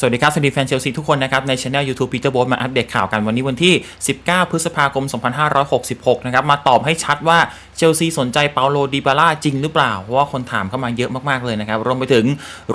สวัสดีครับ สวัสดีแฟนเชลซีทุกคนนะครับ ในช anel YouTube Peter b o มาอัปเดตข่าวกันวันนี้วันที่ 19 พฤษภาคม 2566 นะครับ มาตอบให้ชัดว่าเชลซีสนใจเปาโลดิบาร่าจริงหรือเปล่า เพราะว่าคนถามเข้ามาเยอะมาก ๆ เลยนะครับ รวมไปถึง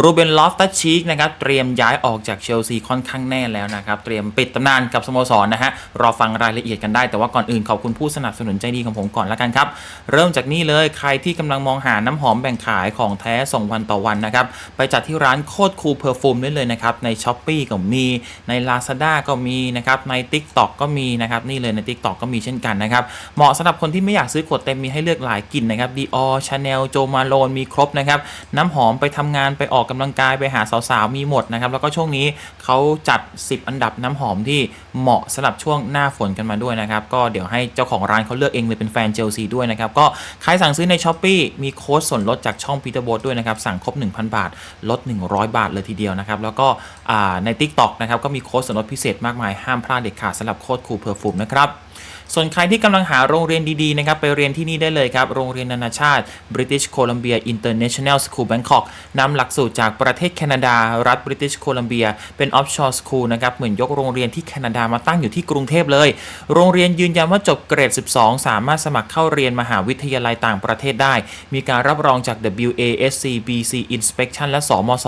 รูเบนลอฟตัชชีกนะครับ เตรียมย้ายออกจากเชลซีค่อนข้างแน่แล้วนะครับ เตรียมปิดตำนานกับสโมสรนะฮะ รอฟังรายละเอียดกันได้ แต่ว่าก่อนอื่นขอบคุณผู้สนับสนุนใจดีของผมก่อนละกันครับ เริ่มจากนี่เลยใครที่กำลังมองหาน้ำหอมแบ่งขายของแท้ส่งวันต่อวันนะครับไปจัดที่ร้านโคตรคูลเพอร์ฟูมได้เลยนะครับใน s h อ p e e ก็มีใน Lazada ก็มีนะครับใน TikTok ก็มีนะครับนี่เลยใน TikTok ก็มีเช่นกันนะครับเหมาะสำหรับคนที่ไม่อยากซื้อขวดเต็มมีให้เลือกหลายกลิ่นนะครับ Dior Chanel Jo Malone มีครบนะครับน้ำหอมไปทำงานไปออกกำลังกายไปหาสาวๆมีหมดนะครับแล้วก็ช่วงนี้เขาจัด 10 อันดับน้ำหอมที่เหมาะสำหรับช่วงหน้าฝนกันมาด้วยนะครับก็เดี๋ยวให้เจ้าของร้านเขาเลือกเองเลยเป็นแฟนเชลซีด้วยนะครับก็ใครสั่งซื้อใน s h อ p e e มีโค้ดส่วนลดจากช่อง Peter b o ด้วยนะครับสั่งครบ 1,000 บาทลด 100 บาทเลยทีเดียวนะครับแล้วก็ใน TikTok นะครับก็มีโค้ดส่วนลดพิเศษมากมายห้ามพลาดเด็ดขาดสำหรับโค้ดคูเพอร์ฟูมนะครับ ส่วนใครที่กำลังหาโรงเรียนดีๆนะครับไปเรียนที่นี่ได้เลยครับ โรงเรียนนานาชาติ British Columbia International School Bangkok นำหลักสูตรจากประเทศแคนาดา รัฐ British Columbia เป็น offshore school นะครับเหมือนยกโรงเรียนที่แคนาดามาตั้งอยู่ที่กรุงเทพเลย โรงเรียนยืนยันว่าจบเกรด 12 สามารถสมัครเข้าเรียนมหาวิทยาลัยต่างประเทศได้ มีการรับรองจาก WASC BC Inspection และสมศ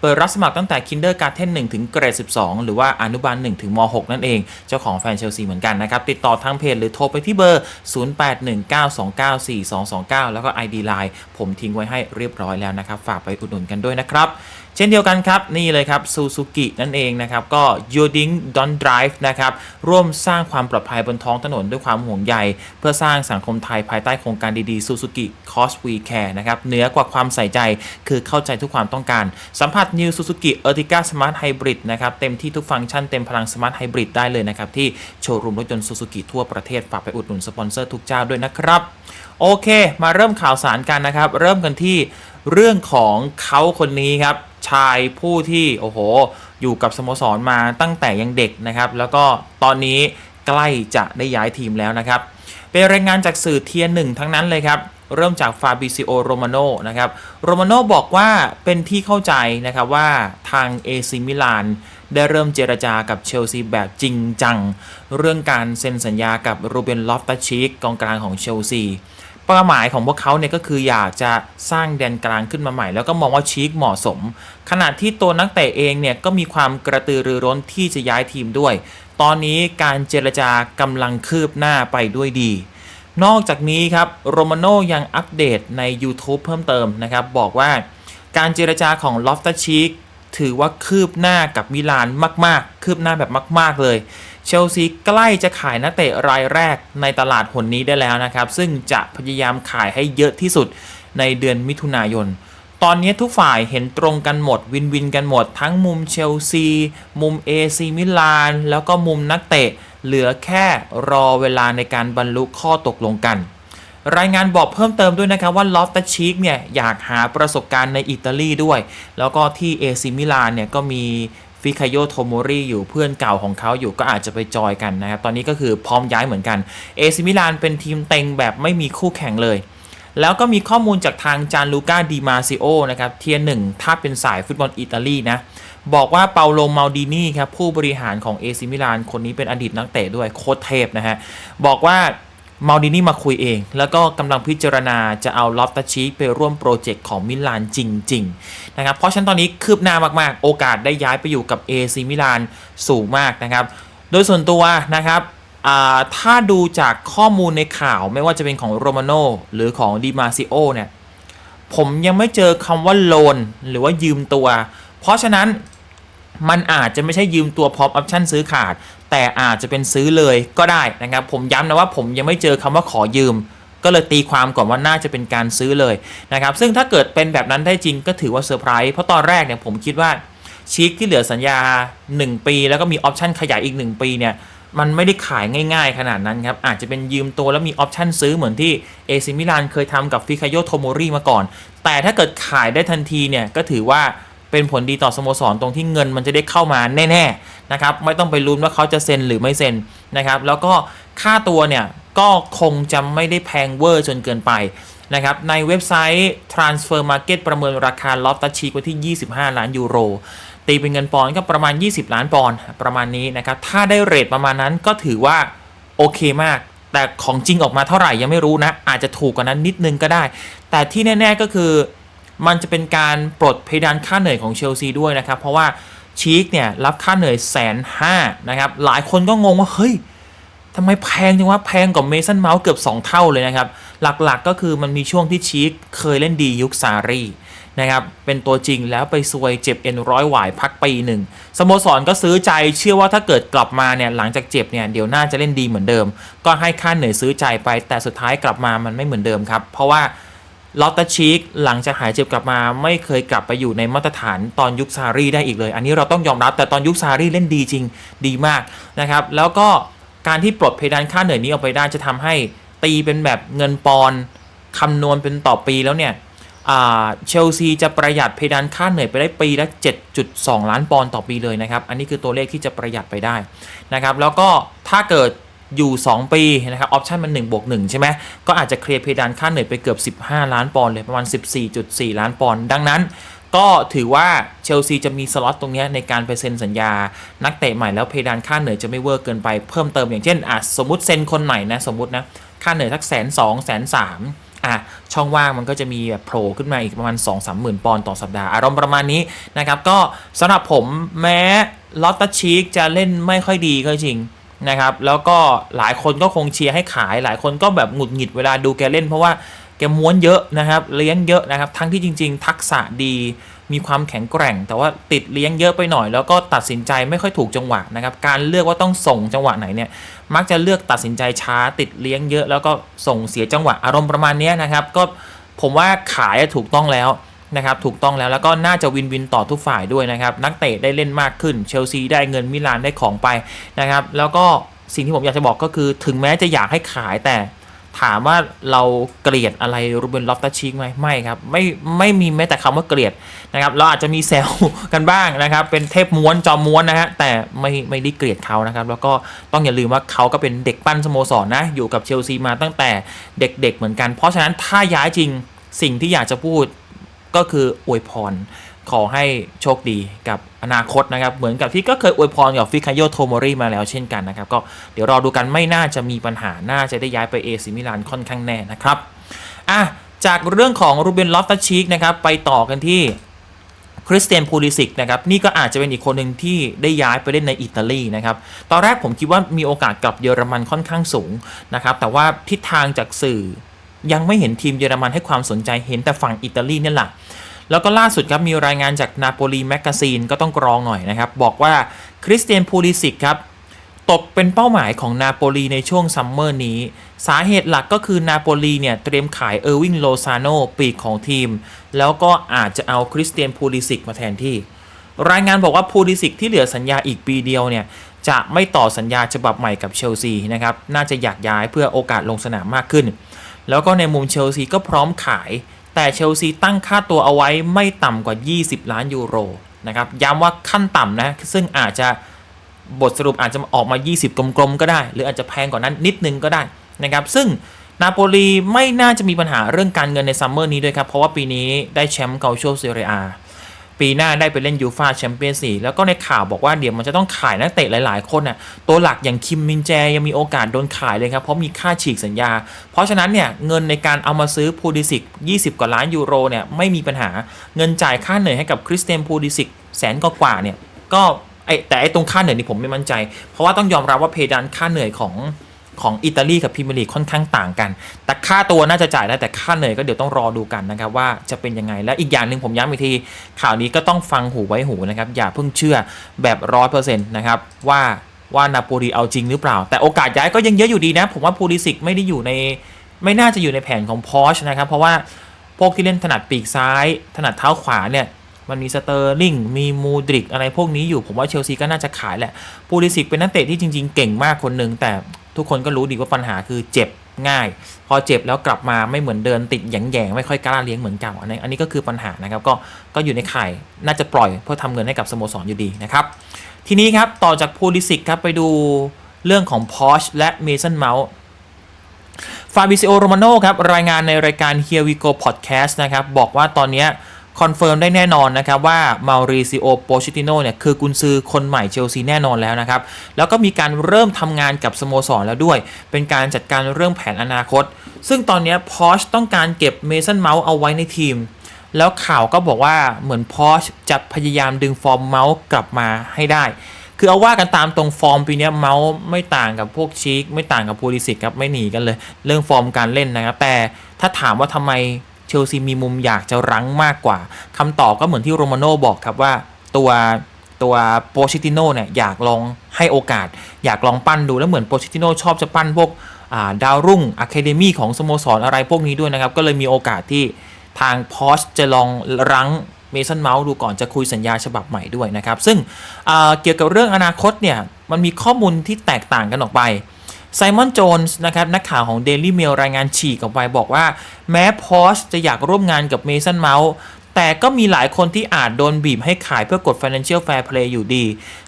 เปิดรับสมัครตั้งแต่ Kindergarten 1ถึงเกรด 12 หรือว่าอนุบาล1ถึงม .6 นั่นเอง เจ้าของแฟนเชลซีเหมือนกันนะครับติดต่อทางเพจหรือโทรไปที่เบอร์ 0819294229 แล้วก็ ID Line ผมทิ้งไว้ให้เรียบร้อยแล้วนะครับ ฝากไปอุดหนุนกันด้วยนะครับ เช่นเดียวกันครับ นี่เลยครับซูซูกินั่นเองนะครับ ก็ You Ding Don't Drive นะครับ ร่วมสร้างความปลอดภัยบนท้องถนนด้วยความห่วงใย เพื่อสร้างสังคมไทยภายใต้โครงการดีๆ Suzuki Cause We Care นะครับเหนือกว่าความใส่ใจคือเข้าใจทุกความต้องการ สัมผัส New Suzuki Ertiga Smart Hybrid นะครับ เต็มที่ทุกฟังก์ชันเต็มพลัง Smart Hybrid ได้เลยนะครับ ที่โชว์รูมรถยนต์ Suzuki ทั่วประเทศ ฝากไปอุดหนุนสปอนเซอร์ทุกเจ้าด้วยนะครับ โอเค มาเริ่มข่าวสารกันนะครับ เริ่มกันที่เรื่องของเขาคนนี้ครับชายผู้ที่โอ้โห อยู่กับสโมสรมาตั้งแต่ยังเด็กนะครับ แล้วก็ตอนนี้ใกล้จะได้ย้ายทีมแล้วนะครับ เป็นรายงานจากสื่อเทียนหนึ่งทั้งนั้นเลยครับ เริ่มจากฟาบิซิโอโรมาโนนะครับโรมาโนบอกว่าเป็นที่เข้าใจนะครับว่าทางเอซิมิลานได้เริ่มเจรจากับเชลซีแบบจริงจัง เรื่องการเซ็นสัญญากับรูเบนลอฟตัชิกกองกลางของเชลซีเป้าหมายของพวกเขาเนี่ยก็คืออยากจะสร้างแดนกลางขึ้นมาใหม่ แล้วก็มองว่าชีกเหมาะสม ขณะที่ตัวนักเตะเองเนี่ยก็มีความกระตือรือร้นที่จะย้ายทีมด้วย ตอนนี้การเจรจากำลังคืบหน้าไปด้วยดี นอกจากนี้ครับโรมาโนยังอัปเดตใน YouTube เพิ่มเติมนะครับ บอกว่าการเจรจาของลอฟตัชีกถือว่าคืบหน้ากับมิลานมาก ๆ คืบหน้าแบบมาก ๆ เลย เชลซีใกล้จะขายนักเตะรายแรกในตลาดหนนี้ได้แล้วนะครับ ซึ่งจะพยายามขายให้เยอะที่สุดในเดือนมิถุนายน ตอนนี้ทุกฝ่ายเห็นตรงกันหมดวินวินกันหมด ทั้งมุมเชลซี มุม AC มิลาน แล้วก็มุมนักเตะ เหลือแค่รอเวลาในการบรรลุข้อตกลงกัน รายงานบอกเพิ่มเติมด้วยนะครับว่าลอฟตัชชิกเนี่ย อยากหาประสบการณ์ในอิตาลีด้วย แล้วก็ที่เอซิมิลานเนี่ย ก็มีฟิคาโยโทโมริอยู่เพื่อนเก่าของเขาอยู่ก็อาจจะไปจอยกันนะครับ ตอนนี้ก็คือพร้อมย้ายเหมือนกันเอซิมิลานเป็นทีมเต็งแบบไม่มีคู่แข่งเลย แล้วก็มีข้อมูลจากทางจานลูก้าดิมาซิโอนะครับเทียร์หนึ่งถ้าเป็นสายฟุตบอลอิตาลีนะบอกว่าเปาโลมาลดินีครับผู้บริหารของเอซิมิลานคนนี้เป็นอดีตนักเตะด้วยโค้ชเทพนะฮะบอกว่ามาลดินีมาคุยเอง แล้วก็กำลังพิจารณาจะเอาลอฟตัชชีไปร่วมโปรเจกต์ของมิลานจริง ๆ นะครับ เพราะฉะนั้นตอนนี้คืบหน้ามากๆ โอกาสได้ย้ายไปอยู่กับเอซิมิลานสูงมากนะครับ โดยส่วนตัวนะครับ ถ้าดูจากข้อมูลในข่าวไม่ว่าจะเป็นของโรมาโนหรือของดิมาซิโอเนี่ย ผมยังไม่เจอคำว่าโลนหรือว่ายืมตัว เพราะฉะนั้นมันอาจจะไม่ใช่ยืมตัวพร้อมออปชั่นซื้อขาด แต่อาจจะเป็นซื้อเลยก็ได้นะครับ ผมย้ำนะว่าผมยังไม่เจอคำว่าขอยืม ก็เลยตีความก่อนว่าน่าจะเป็นการซื้อเลยนะครับ ซึ่งถ้าเกิดเป็นแบบนั้นได้จริงก็ถือว่าเซอร์ไพรส์เพราะตอนแรกเนี่ยผมคิดว่าชิคที่เหลือสัญญา 1 ปี แล้วก็มีออปชั่นขยายอีก 1 ปีเนี่ย มันไม่ได้ขายง่ายๆ ขนาดนั้นครับ อาจจะเป็นยืมตัวแล้วมีออปชันซื้อเหมือนที่เอซิมิลานเคยทำกับฟิคาโยโทโมริมาก่อน แต่ถ้าเกิดขายได้ทันทีเนี่ยก็ถือว่าเป็นผลดีต่อสโมสรตรงที่เงินมันจะได้เข้ามาแน่ๆนะครับไม่ต้องไปลุ้นว่าเขาจะเซ็นหรือไม่เซ็นนะครับแล้วก็ค่าตัวเนี่ยก็คงจะไม่ได้แพงเวอร์จนเกินไป นะครับในเว็บไซต์ Transfer Market ประเมินราคาลอฟตัชชีไว้ที่ 25 ล้านยูโร ตีเป็นเงินปอนด์ก็ประมาณ 20 ล้านปอนด์ประมาณนี้นะครับ ถ้าได้เรทประมาณนั้นก็ถือว่า โอเคมาก แต่ของจริงออกมาเท่าไหร่ยังไม่รู้นะ อาจจะถูกกว่านั้นนิดนึงก็ได้ แต่ที่แน่ ๆก็คือ มันจะเป็นการปลดเพดานค่าเหนื่อยของเชลซีด้วยนะครับ เพราะว่าชีกเนี่ยรับค่าเหนื่อยแสนห้านะครับหลายคนก็งงว่าเฮ้ย ทำไมแพงจังวะแพงกว่าเมสันเมาส์เกือบ 2 เท่าเลยนะครับ หลักๆก็คือมันมีช่วงที่ชีคเคยเล่นดียุคซารีนะครับ เป็นตัวจริงแล้วไปซวยเจ็บเอ็นร้อยหวายพักปีหนึ่งสโมสรก็ซื้อใจเชื่อว่าถ้าเกิดกลับมาเนี่ยหลังจากเจ็บเนี่ยเดี๋ยวน่าจะเล่นดีเหมือนเดิม ก็ให้ค่าเหนื่อยซื้อใจไป แต่สุดท้ายกลับมามันไม่เหมือนเดิมครับ เพราะว่าลอตเตอร์ชีกหลังจากหายเจ็บกลับมาไม่เคยกลับไปอยู่ในมาตรฐานตอนยุคซารีได้อีกเลย อันนี้เราต้องยอมรับแต่ตอนยุคซารีเล่นดีจริงดีมากนะครับแล้วก็ การที่ปลดเพดานค่าเหนื่อยนี้ออกไปได้จะทำให้ตีเป็นแบบเงินปอนด์คำนวณเป็นต่อปีแล้วเนี่ยเชลซีจะประหยัดเพดานค่าเหนื่อยไปได้ปีละ 7.2 ล้านปอนด์ต่อปีเลยนะครับ อันนี้คือตัวเลขที่จะประหยัดไปได้นะครับแล้วก็ถ้าเกิดอยู่ 2 ปีนะครับออปชันมัน1บวก1ใช่ไหมก็อาจจะเคลียร์เพดานค่าเหนื่อยไปเกือบ 15 ล้านปอนด์เลยประมาณ 14.4 ล้านปอนด์ดังนั้น ก็ถือว่าเชลซีจะมีสล็อตตรงนี้ในการไปเซ็นสัญญา นักเตะใหม่แล้วเพดานค่าเหนื่อยจะไม่เวอร์เกินไปเพิ่มเติมอย่างเช่นอะสมมติเซ็นคนใหม่นะสมมตินะค่าเหนื่อยสักแสนสองแสนสามอะช่องว่างมันก็จะมีแบบโผล่ขึ้นมาอีกประมาณ 2 3 0 0 0 0 ปอนด์ต่อสัปดาห์อารมณ์ประมาณนี้นะครับก็สำหรับผมแม้ลอตตชีกจะเล่นไม่ค่อยดีก็จริงนะครับแล้วก็หลายคนก็คงเชียร์ให้ขายหลายคนก็แบบหงุดหงิดเวลาดูแกเล่นเพราะว่า แกม้วนเยอะนะครับ เลี้ยงเยอะนะครับ ทั้งที่จริง ๆ ทักษะดีมีความแข็งแกร่ง แต่ว่าติดเลี้ยงเยอะไปหน่อย แล้วก็ตัดสินใจไม่ค่อยถูกจังหวะนะครับ การเลือกว่าต้องส่งจังหวะไหนเนี่ยมักจะเลือกตัดสินใจช้า ติดเลี้ยงเยอะ แล้วก็ส่งเสียจังหวะอารมณ์ประมาณนี้นะครับ ก็ผมว่าขายถูกต้องแล้วนะครับถูกต้องแล้วแล้วก็น่าจะวินวินต่อทุกฝ่ายด้วยนะครับ นักเตะได้เล่นมากขึ้นเชลซีได้เงินมิลานได้ของไปนะครับ แล้วก็สิ่งที่ผมอยากจะบอกก็คือ ถึงแม้จะอยากให้ขายแต่ ถามว่าเราเกลียดอะไรรูเบนลอฟตัชชิกไหมไม่ครับ ไม่ไม่มีแม้แต่คำว่าเกลียดนะครับเราอาจจะมีแซวกันบ้างนะครับ เป็นเทพม้วนจอมม้วนนะฮะแต่ไม่ไม่ได้เกลียดเขานะครับ แล้วก็ต้องอย่าลืมว่าเขาก็เป็นเด็กปั้นสโมสรนนะอยู่กับเชลซีมาตั้งแต่เด็กๆเหมือนกัน เพราะฉะนั้นถ้าย้ายจริงสิ่งที่อยากจะพูดก็คืออวยพร ขอให้โชคดีกับอนาคตนะครับ เหมือนกับที่ก็เคยอวยพรกับฟิคาโยโทโมริมาแล้วเช่นกันนะครับ ก็เดี๋ยวรอดูกันไม่น่าจะมีปัญหา น่าจะได้ย้ายไปเอซิมิลานค่อนข้างแน่นะครับอะจากเรื่องของรูเบนลอฟตัชชีกนะครับไปต่อกันที่คริสเตียนพูลิสิกนะครับนี่ก็อาจจะเป็นอีกคนหนึ่งที่ได้ย้ายไปเล่นในอิตาลีนะครับตอนแรกผมคิดว่ามีโอกาสกลับเยอรมันค่อนข้างสูงนะครับแต่ว่าทิศทางจากสื่อยังไม่เห็นทีมเยอรมันให้ความสนใจเห็นแต่ฝั่งอิตาลีนี่แหละ แล้วก็ล่าสุดครับมีรายงานจากนาโปลีแมกกาซีนก็ต้องกรองหน่อยนะครับ บอกว่าคริสเตียนพูลิสิกครับ ตกเป็นเป้าหมายของนาโปลีในช่วงซัมเมอร์นี้ สาเหตุหลักก็คือนาโปลีเนี่ยเตรียมขายเออร์วิงโลซาโนปีกของทีม แล้วก็อาจจะเอาคริสเตียนพูลิสิกมาแทนที่ รายงานบอกว่าพูลิสิกที่เหลือสัญญาอีกปีเดียวเนี่ยจะไม่ต่อสัญญาฉบับใหม่กับเชลซีนะครับ น่าจะอยากย้ายเพื่อโอกาสลงสนามมากขึ้น แล้วก็ในมุมเชลซีก็พร้อมขาย แต่เชลซีตั้งค่าตัวเอาไว้ไม่ต่ำกว่า 20 ล้านยูโรนะครับย้ำว่าขั้นต่ำนะ ซึ่งอาจจะบทสรุปอาจจะออกมา 20 กลมๆ ก็ได้ หรืออาจจะแพงกว่านั้นนิดนึงก็ได้นะครับซึ่งนาโปลีไม่น่าจะมีปัญหาเรื่องการเงินในซัมเมอร์นี้ด้วยครับ เพราะว่าปีนี้ได้แชมป์เกาโชเซเรีย ปีหน้าได้ไปเล่นยูฟาแชมเปี้ยนส์ลีกแล้วก็ในข่าวบอกว่าเดี๋ยวมันจะต้องขายนักเตะหลาย ๆ คนน่ะตัวหลักอย่างคิมมินแจยังมีโอกาสโดนขายเลยครับ เพราะมีค่าฉีกสัญญา เพราะฉะนั้นเนี่ยเงินในการเอามาซื้อพูดิสิก 20 กว่าล้านยูโรเนี่ยไม่มีปัญหาเงินจ่ายค่าเหนื่อยให้กับคริสเตียนพูดิสิกแสนกว่าเนี่ยก็ไอแต่ไอตรงค่าเหนื่อยนี่ผมไม่มั่นใจ เพราะว่าต้องยอมรับว่าเพดานค่าเหนื่อยของ ของอิตาลีกับพรีเมียร์ลีกค่อนข้างต่างกัน แต่ค่าตัวน่าจะจ่ายได้แต่ค่าเหนื่อยก็เดี๋ยวต้องรอดูกันนะครับว่าจะเป็นยังไง และอีกอย่างหนึ่งผมย้ำอีกที ข่าวนี้ก็ต้องฟังหูไว้หูนะครับ อย่าเพิ่งเชื่อแบบร้อยเปอร์เซ็นต์นะครับว่าว่านาโปลีเอาจริงหรือเปล่า แต่โอกาสย้ายก็ยังเยอะอยู่ดีนะ ผมว่าพูลิสิกไม่ได้อยู่ในไม่น่าจะอยู่ในแผนของพอชนะครับ เพราะว่าพวกที่เล่นถนัดปีกซ้าย ถนัดเท้าขวาเนี่ยมันมีสเตอร์ลิง มีมูดริกอะไรพวกนี้อยู่ ผมว่าเชลซีก็น่าจะขายแหละพูลิสิกเป็นนักเตะที่จริง ๆ เก่งมากคนหนึ่งแต่ ทุกคนก็รู้ดีว่าปัญหาคือเจ็บง่าย พอเจ็บแล้วกลับมาไม่เหมือนเดินติดแยงๆ ไม่ค่อยกล้าเลี้ยงเหมือนเก่าอันนี้อันนี้ก็คือปัญหานะครับ ก็ก็อยู่ในข่ายน่าจะปล่อยเพื่อทำเงินให้กับสโมสรอยู่ดีนะครับ ทีนี้ครับต่อจากพูลิสิกครับไปดูเรื่องของพอชและเมสันเมาส์ฟาบิซิโอโรมาโนครับรายงานในรายการ Here We Go Podcast นะครับบอกว่าตอนนี้ คอนเฟิร์มได้แน่นอนนะครับว่ามาริซิโอโปชิติโนเนี่ยคือกุนซือคนใหม่เชลซีแน่นอนแล้วนะครับ แล้วก็มีการเริ่มทำงานกับสโมสรแล้วด้วย เป็นการจัดการเรื่องแผนอนาคต ซึ่งตอนนี้พอชต้องการเก็บเมสันเมาส์เอาไว้ในทีม แล้วข่าวก็บอกว่าเหมือนพอชจะพยายามดึงฟอร์มเมาส์กลับมาให้ได้คือเอาว่ากันตามตรงฟอร์มปีนี้เมาส์ไม่ต่างกับพวกชีคไม่ต่างกับพูลิสิกครับไม่หนีกันเลย เรื่องฟอร์มการเล่นนะครับแต่ถ้าถามว่าทำไม เชลซีมีมุมอยากจะรั้งมากกว่าคำตอบก็เหมือนที่โรมาโน่บอกครับว่าตัวตัวโปชิติโน่เนี่ยอยากลองให้โอกาส อยากลองปั้นดูแล้วเหมือนโปชิติโน่ชอบจะปั้นพวกาดาวรุ่งอะคาเดมี่ของสโมสรอะไรพวกนี้ด้วยนะครับ ก็เลยมีโอกาสที่ทางพอชจะลองรั้งเมสันเมาส์ดูก่อนจะคุยสัญญาฉบับใหม่ด้วยนะครับ ซึ่งเกี่ยวกับเรื่องอนาคตเนี่ยมันมีข้อมูลที่แตกต่างกันออกไป ไซมอน โจนส์ นะครับ นักข่าวของ Daily Mail รายงานฉีกออกไปบอกว่า แม้พอชจะอยากร่วมงานกับเมสันเมาส์แต่ก็มีหลายคนที่อาจโดนบีบให้ขายเพื่อกด Financial Fair Play อยู่ดี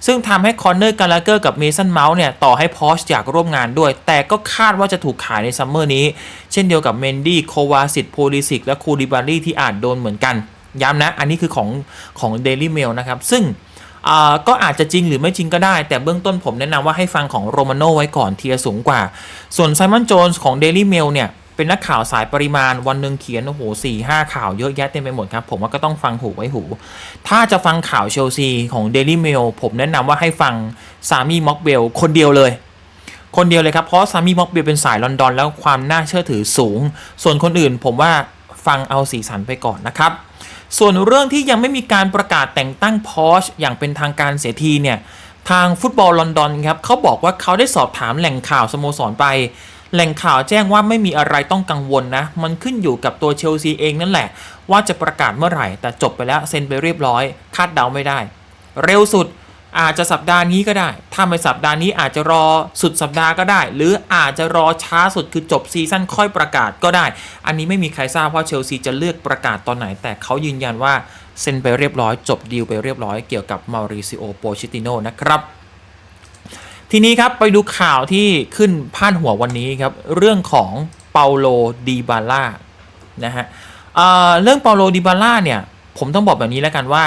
ซึ่งทำให้คอนเนอร์กาลาเกอร์กับเมสันเมาส์เนี่ย ต่อให้พอชอยากร่วมงานด้วย แต่ก็คาดว่าจะถูกขายในซัมเมอร์นี้ เช่นเดียวกับเมนดี้โควาสิตโพลิสิกและคูดิบารีที่อาจโดนเหมือนกัน ย้ำนะ อันนี้คือของของ Daily Mail นะครับ ซึ่ง ก็อาจจะจริงหรือไม่จริงก็ได้ แต่เบื้องต้นผมแนะนำว่าให้ฟังของโรมาโนไว้ก่อนเทียสูงกว่า ส่วนไซมอนโจนส์ของ Daily Mail เนี่ยเป็นนักข่าวสายปริมาณวันหนึ่งเขียนโอ้โหสี่ห้าข่าวเยอะแยะเต็มไปหมดครับ ผมว่าก็ต้องฟังหูไว้หู ถ้าจะฟังข่าวเชลซีของ Daily Mail ผมแนะนำว่าให้ฟังซามีม็อกเบลคนเดียวเลย คนเดียวเลยครับ เพราะซามีม็อกเบลเป็นสายลอนดอน แล้วความน่าเชื่อถือสูง ส่วนคนอื่นผมว่าฟังเอาสีสันไปก่อนนะครับ ส่วนเรื่องที่ยังไม่มีการประกาศแต่งตั้งพอชอย่างเป็นทางการเสียทีเนี่ยทางฟุตบอลลอนดอนครับเขาบอกว่าเขาได้สอบถามแหล่งข่าวสโมสรไป แหล่งข่าวแจ้งว่าไม่มีอะไรต้องกังวลนะ มันขึ้นอยู่กับตัวเชลซีเองนั่นแหละ ว่าจะประกาศเมื่อไหร่ แต่จบไปแล้วเซ็นไปเรียบร้อย คาดเดาไม่ได้ เร็วสุด อาจจะสัปดาห์นี้ก็ได้ ถ้าไม่สัปดาห์นี้อาจจะรอสุดสัปดาห์ก็ได้ หรืออาจจะรอช้าสุดคือจบซีซั่นค่อยประกาศก็ได้ อันนี้ไม่มีใครทราบว่าเชลซีจะเลือกประกาศตอนไหน แต่เขายืนยันว่าเซ็นไปเรียบร้อย จบดีลไปเรียบร้อยเกี่ยวกับมาริซิโอโปชิติโนนะครับ ทีนี้ครับไปดูข่าวที่ขึ้นพาดหัววันนี้ครับ เรื่องของเปาโลดีบาล่านะฮะเเรื่องเปาโลดีบาล่าเนี่ยผมต้องบอกแบบนี้แล้วกันว่า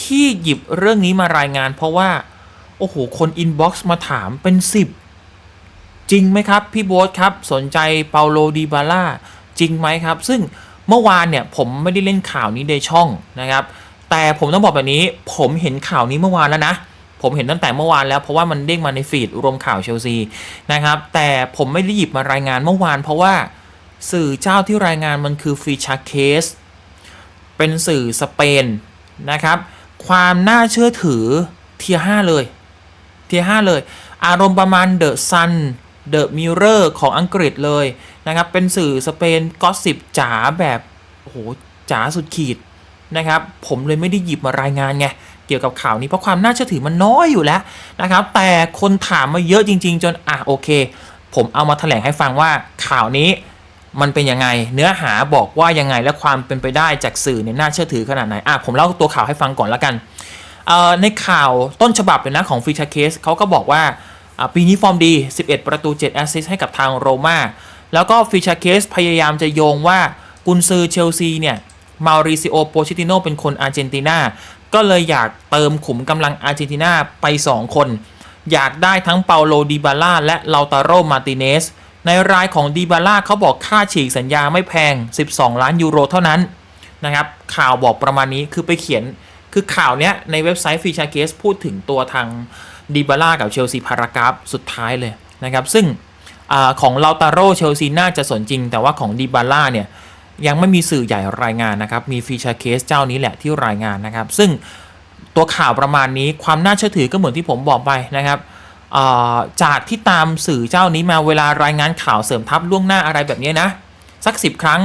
ที่หยิบเรื่องนี้มารายงาน เพราะว่า โอ้โห คนอินบ็อกซ์มาถามเป็น 10 จริงไหมครับ พี่โบ๊ทครับ สนใจเปาโลดีบาล่าจริงไหมครับ ซึ่งเมื่อวานเนี่ยผมไม่ได้เล่นข่าวนี้ในช่องนะครับ แต่ผมต้องบอกแบบนี้ ผมเห็นข่าวนี้เมื่อวานแล้วนะผมเห็นตั้งแต่เมื่อวานแล้วเพราะว่ามันเด้งมาในฟีดรวมข่าวเชลซีนะครับ แต่ผมไม่ได้หยิบมารายงานเมื่อวาน เพราะว่าสื่อเจ้าที่รายงานมันคือฟีชาเคสเป็นสื่อสเปนนะครับ ความน่าเชื่อถือเทียห้าเลย เทียห้าเลย อารมณ์ประมาณเดอะซันเดอะมิ r เรอร์ของอังกฤษเลยนะครับ เป็นสื่อสเปนก็สิบจ๋าแบบโอ้โหจ๋าสุดขีดนะครับ ผมเลยไม่ได้หยิบมารายงานไงเกี่ยวกับข่าวนี้เพราะความน่าเชื่อถือมันน้อยอยู่แล้วนะครับ แต่คนถามมาเยอะจริง ๆ จนอะโอเค ผมเอามาแถลงให้ฟังว่าข่าวนี้ มันเป็นยังไง เนื้อหาบอกว่ายังไงและความเป็นไปได้จากสื่อเนี่ยน่าเชื่อถือขนาดไหนอะผมเล่าตัวข่าวให้ฟังก่อนละกันเอ่อในข่าวต้นฉบับเลยนะของฟิชาเคสเขาก็บอกว่าปีนี้ฟอร์มดี 11 ประตู 7 แอสซิสต์ให้กับทางโรม่าแล้วก็ฟิชาเคสพยายามจะโยงว่ากุนซือเชลซีเนี่ยมาริซิโอโปชิติโนเป็นคนอาร์เจนตินาก็เลยอยากเติมขุมกำลังอาร์เจนตินาไป 2 คน อยากได้ทั้งเปาโลดิบาล่าและลาตาโรมาติเนส ในรายของดิบาล่าเขาบอกค่าฉีกสัญญาไม่แพง 12 ล้านยูโรเท่านั้นนะครับ ข่าวบอกประมาณนี้คือไปเขียนคือข่าวเนี้ยในเว็บไซต์ฟีชาเกสพูดถึงตัวทางดิบาล่ากับเชลซีพารากราฟสุดท้ายเลยนะครับ ซึ่งอของลาตาโรเชลซีน่าจะสนจริง แต่ว่าของดิบาล่าเนี่ยยังไม่มีสื่อใหญ่รายงานนะครับ มีฟีชาเคสเจ้านี้แหละที่รายงานนะครับ ซึ่งตัวข่าวประมาณนี้ความน่าเชื่อถือก็เหมือนที่ผมบอกไปนะครับ จากที่ตามสื่อเจ้านี้มาเวลารายงานข่าวเสริมทัพล่วงหน้าอะไรแบบนี้นะ สักสิบครั้ง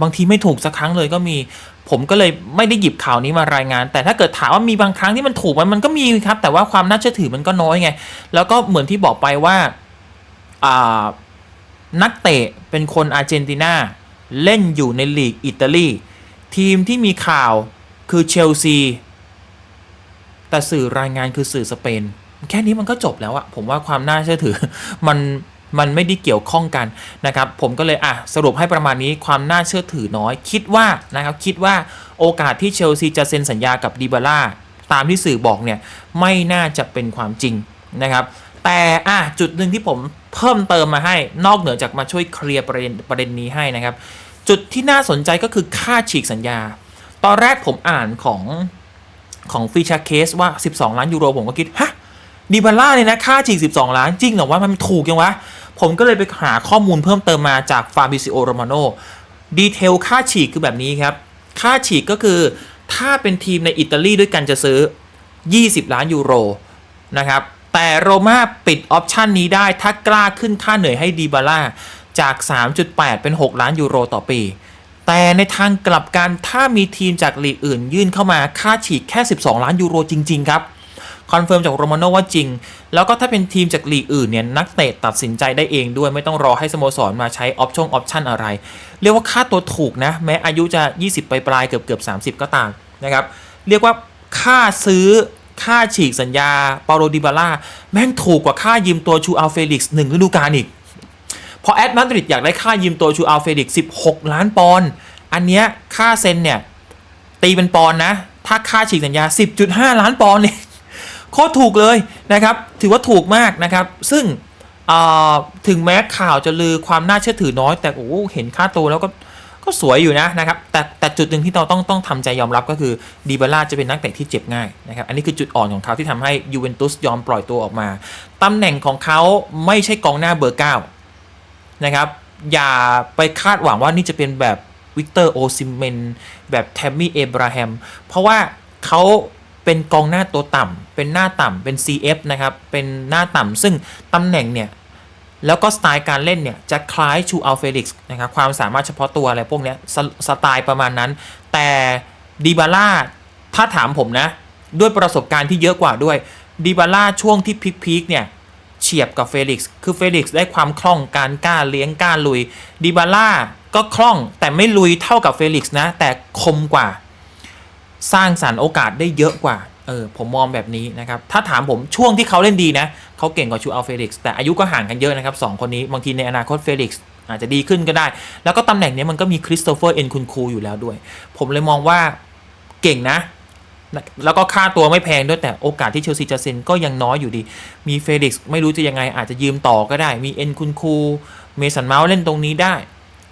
บางทีไม่ถูกสักครั้งเลยก็มี ผมก็เลยไม่ได้หยิบข่าวนี้มารายงาน แต่ถ้าเกิดถามว่ามีบางครั้งที่มันถูกไหมมันก็มีครับ แต่ว่าความน่าเชื่อถือมันก็น้อยไง แล้วก็เหมือนที่บอกไปว่าอ่านักเตะเป็นคนอาร์เจนตินาเล่นอยู่ในลีกอิตาลีทีมที่มีข่าวคือเชลซีแต่สื่อรายงานคือสื่อสเปน แค่นี้มันก็จบแล้วอะผมว่าความน่าเชื่อถือมันมันไม่ได้เกี่ยวข้องกันนะครับ ผมก็เลยอะสรุปให้ประมาณนี้ความน่าเชื่อถือน้อย คิดว่านะครับคิดว่าโอกาสที่เชลซีจะเซ็นสัญญากับดิบาร่าตามที่สื่อบอกเนี่ยไม่น่าจะเป็นความจริงนะครับ แต่อะจุดหนึ่งที่ผมเพิ่มเติมมาให้นอกเหนือจากมาช่วยเคลียร์ประเด็นประเด็นนี้ให้นะครับ จุดที่น่าสนใจก็คือค่าฉีกสัญญา ตอนแรกผมอ่านของของฟิชาเคสว่า 12 ล้านยูโรผมก็คิดฮะ ดิบาร่าเนี่ยนะค่าฉีก 12 ล้านจริงเหรอว่ามันถูกยังวะ ผมก็เลยไปหาข้อมูลเพิ่มเติมมาจากฟาบิซิโอโรมาโนดีเทลค่าฉีกคือแบบนี้ครับ ค่าฉีกก็คือถ้าเป็นทีมในอิตาลีด้วยกันจะซื้อ 20 ล้านยูโรนะครับแต่โรม่าปิดออปชันนี้ได้ถ้ากล้าขึ้นค่าเหนื่อยให้ดีบาร่าจาก 3.8 เป็น 6 ล้านยูโรต่อปี แต่ในทางกลับกันถ้ามีทีมจากลีกอื่นยื่นเข้ามาค่าฉีกแค่ 12 ล้านยูโรจริง ๆ ครับ คอนเฟิร์มจากโรมาโนว่าจริง แล้วก็ถ้าเป็นทีมจากลีกอื่นเนี่ยนักเตะตัดสินใจได้เองด้วยไม่ต้องรอให้สโมสรมาใช้ออปชั่นออปชั่นอะไร เรียกว่าค่าตัวถูกนะ แม้อายุจะ 20 ไปปลายเกือบเกือบ 30 ก็ตามนะครับ เรียกว่าค่าซื้อค่าฉีกสัญญาเปาโลดิบาร่าแม่งถูกกว่าค่ายืมตัวชูอัลเฟลิกซ์หนึ่งฤดูกาลอีกพอแอดมาดริดอยากได้ค่ายืมตัวชูอัลเฟลิกซ์16 ล้านปอนด์อันเนี้ยค่าเซ็นเนี่ยตีเป็นปอนด์นะ ถ้าค่าฉีกสัญญา 10.5 ล้านปอนด์เนี่ย โคตรถูกเลยนะครับ ถือว่าถูกมากนะครับ ซึ่งถึงแม้ข่าวจะลือความน่าเชื่อถือน้อย แต่โอ้เห็นค่าตัวแล้วก็ก็สวยอยู่นะนะครับแต่แต่จุดหนึ่งที่เราต้องต้องทำใจยอมรับก็คือดีบาร่าจะเป็นนักเตะที่เจ็บง่ายนะครับอันนี้คือจุดอ่อนของเขาที่ทำให้ยูเวนตุสยอมปล่อยตัวออกมาตำแหน่งของเขาไม่ใช่กองหน้าเบอร์เก้านะครับอย่าไปคาดหวังว่านี่จะเป็นแบบวิกเตอร์โอซิเมนแบบแทมมี่เอบราฮัมเพราะว่าเขา เป็นกองหน้าตัวต่ำเป็นหน้าต่ำเป็น CF นะครับ เป็นหน้าต่ำซึ่งตำแหน่งเนี่ยแล้วก็สไตล์การเล่นเนี่ยจะคล้ายชูอัลเฟลิกซ์นะครับความสามารถเฉพาะตัวอะไรพวกเนี้ยสสไตล์ประมาณนั้น แต่ดีบาร่าถ้าถามผมนะ ด้วยประสบการณ์ที่เยอะกว่าด้วยดีบาร่าช่วงที่พีคๆเนี่ยเฉียบกับเฟลิกซ์คือเฟลิกซ์ได้ความคล่องการกล้าเลี้ยงกล้าลุยดิบาร่าก็คล่องแต่ไม่ลุยเท่ากับเฟลิกซ์นะแต่คมกว่า สร้างสรรค์โอกาสได้เยอะกว่าเออผมมองแบบนี้นะครับ ถ้าถามผมช่วงที่เขาเล่นดีนะเขาเก่งกว่าชูอัลเฟลิกซ์แต่อายุก็ห่างกันเยอะนะครับสองคนนี้บางทีในอนาคตเฟลิกซ์อาจจะดีขึ้นก็ได้ แล้วก็ตำแหน่งนี้มันก็มีคริสโตเฟอร์เอ็นคุนคูอยู่แล้วด้วย ผมเลยมองว่าเก่งนะ แล้วก็ค่าตัวไม่แพงด้วยแต่โอกาสที่เชลซีจะเซ็นก็ยังน้อยอยู่ดี มีเฟลิกซ์ไม่รู้จะยังไงอาจจะยืมต่อก็ได้ มีเอ็นคุนคูเมสันเมาส์เล่นตรงนี้ได้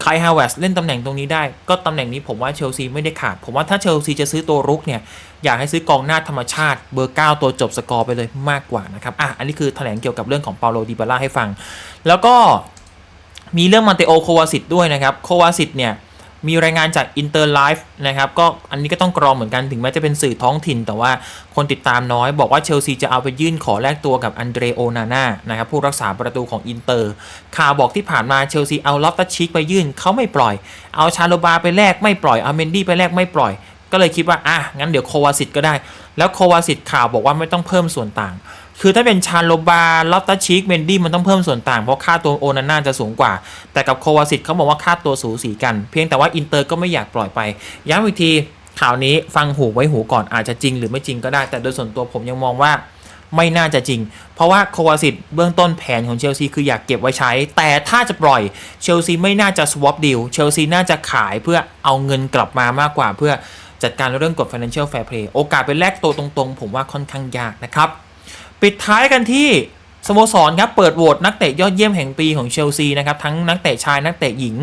ไคลฮาวเวสเล่นตำแหน่งตรงนี้ได้ ก็ตำแหน่งนี้ผมว่าเชลซีไม่ได้ขาด ผมว่าถ้าเชลซีจะซื้อตัวรุกเนี่ย อยากให้ซื้อกองหน้าธรรมชาติเบอร์ 9 ตัวจบสกอร์ไปเลยมากกว่านะครับ อะ อันนี้คือแถลงเกี่ยวกับเรื่องของเปาโลดิบาร่าให้ฟัง แล้วก็มีเรื่องมันเตโอโควาสิตด้วยนะครับ โควาสิตเนี่ย มีรายงานจากอินเตอร์ไลฟ์นะครับก็อันนี้ก็ต้องกรองเหมือนกันถึงแม้จะเป็นสื่อท้องถิ่น แต่ว่าคนติดตามน้อยบอกว่าเชลซีจะเอาไปยื่นขอแลกตัวกับอันเดรโอนาน่านะครับผู้รักษาประตูของอินเตอร์ข่าวบอกที่ผ่านมาเชลซีเอาลอฟตัชชิกไปยื่นเขาไม่ปล่อย เอาชาโลบาไปแลกไม่ปล่อยเอาเมนดี้ไปแลกไม่ปล่อย ก็เลยคิดว่าอะงั้นเดี๋ยวโควาสิตก็ได้ แล้วโควาสิตข่าวบอกว่าไม่ต้องเพิ่มส่วนต่าง คือถ้าเป็นชาโลบาลอตตาชิกเมนดี้มันต้องเพิ่มส่วนต่างเพราะค่าตัวโอนาน่าจะสูงกว่า แต่กับโควาสิตเขาบอกว่าค่าตัวสูสีกัน เพียงแต่ว่าอินเตอร์ก็ไม่อยากปล่อยไป ย้ำอีกทีข่าวนี้ฟังหูไว้หูก่อนอาจจะจริงหรือไม่จริงก็ได้ แต่โดยส่วนตัวผมยังมองว่าไม่น่าจะจริง เพราะว่าโควาสิตเบื้องต้นแผนของเชลซีคืออยากเก็บไว้ใช้ แต่ถ้าจะปล่อยเชลซีไม่น่าจะ swap deal เชลซีน่าจะขายเพื่อเอาเงินกลับมามากกว่าเพื่อจัดการเรื่องกฎ financial fair play โอกาสเป็นแลกตัวตรงๆ ผมว่าค่อนข้างยากนะครับ ปิดท้ายกันที่สโมสรครับเปิดโหวตนักเตะยอดเยี่ยมแห่งปีของเชลซีนะครับทั้งนักเตะชายนักเตะหญิง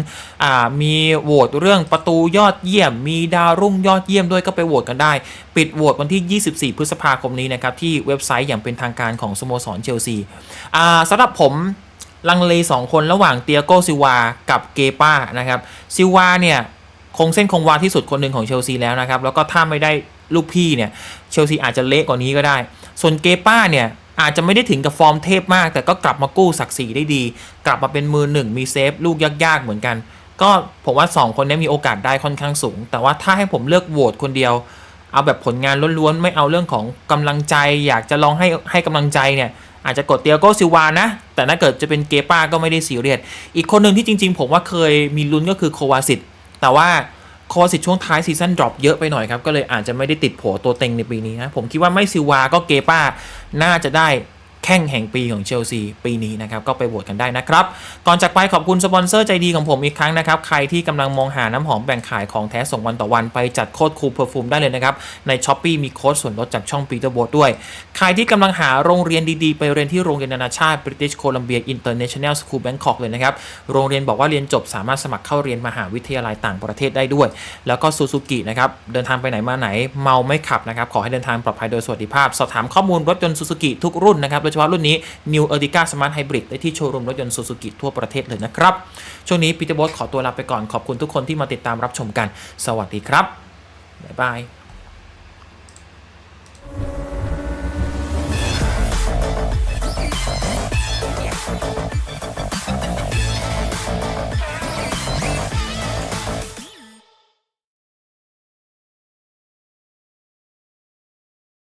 มีโหวตเรื่องประตูยอดเยี่ยม มีดาวรุ่งยอดเยี่ยมด้วยก็ไปโหวตกันได้ ปิดโหวตวันที่ 24 พฤษภาคมนี้นะครับที่เว็บไซต์อย่างเป็นทางการของสโมสรเชลซีสำหรับผมลังเล 2 คนระหว่างเตียโกซิวากับเกป้านะครับซิวาเนี่ยคงเส้นคงวาที่สุดคนหนึ่งของเชลซีแล้วนะครับแล้วก็ถ้าไม่ได้ลูกพี่เนี่ยเชลซีอาจจะเละกว่านี้ก็ได้ ส่วนเกป้าเนี่ยอาจจะไม่ได้ถึงกับฟอร์มเทพมาก แต่ก็กลับมากู้ศักดิ์ศรีได้ดี กลับมาเป็นมือหนึ่งมีเซฟลูกยากๆเหมือนกัน ก็ผมว่า 2 คนนี้มีโอกาสได้ค่อนข้างสูง แต่ว่าถ้าให้ผมเลือกโหวตคนเดียว เอาแบบผลงานล้วนๆ ไม่เอาเรื่องของกำลังใจ อยากจะลองให้ให้กำลังใจเนี่ยอาจจะกดเตียโกซิวานะ แต่ถ้าเกิดจะเป็นเกป้าก็ไม่ได้ซีเรียสอีกคนหนึ่งที่จริง ๆ ผมว่าเคยมีลุ้นก็คือโควาสิตแต่ว่า โคอสิตช่วงท้ายซีซั่นดรอปเยอะไปหน่อยครับ ก็เลยอาจจะไม่ได้ติดโผตัวเต็งในปีนี้นะผมคิดว่าไม่ซิวาก็เกป้าน่าจะได้ แข่งแห่งปีของเชลซีปีนี้นะครับก็ไปโหวตกันได้นะครับ ก่อนจากไปขอบคุณสปอนเซอร์ใจดีของผมอีกครั้งนะครับ ใครที่กำลังมองหาน้ำหอมแบ่งขายของแท้ส่งวันต่อวันไปจัดโค้ดคูลเพอร์ฟูมได้เลยนะครับ ใน s h อ p e e มีโค้ดส่วนลดจากช่องปีเตอร์โบด้วย ใครที่กำลังหาโรงเรียนดีๆ ไปเรียนที่โรงเรียนนานาชาติ British Columbia International School Bangkok เลยนะครับโรงเรียนบอกว่าเรียนจบสามารถสมัครเข้าเรียนมหาวิทยาลัยต่างประเทศได้ด้วย แล้วก็ซูซูกินะครับเดินทางไปไหนมาไหนเมาไม่ขับนะครับขอให้เดินทางปลอดภัยโดยสวัสดิภาพ สอบถามข้อมูลรถยนต์ซูซูกิทุกรุ่นนะครับยเฉพาะรุ่นนี้ New Ertiga Smart Hybrid ได้ที่โชว์รูมรถยนต์ซูซูกิทั่วประเทศเลยนะครับ ช่วงนี้พีเตอร์บอสขอตัวลาไปก่อนขอบคุณทุกคนที่มาติดตามรับชมกัน สวัสดีครับบ๊ายบาย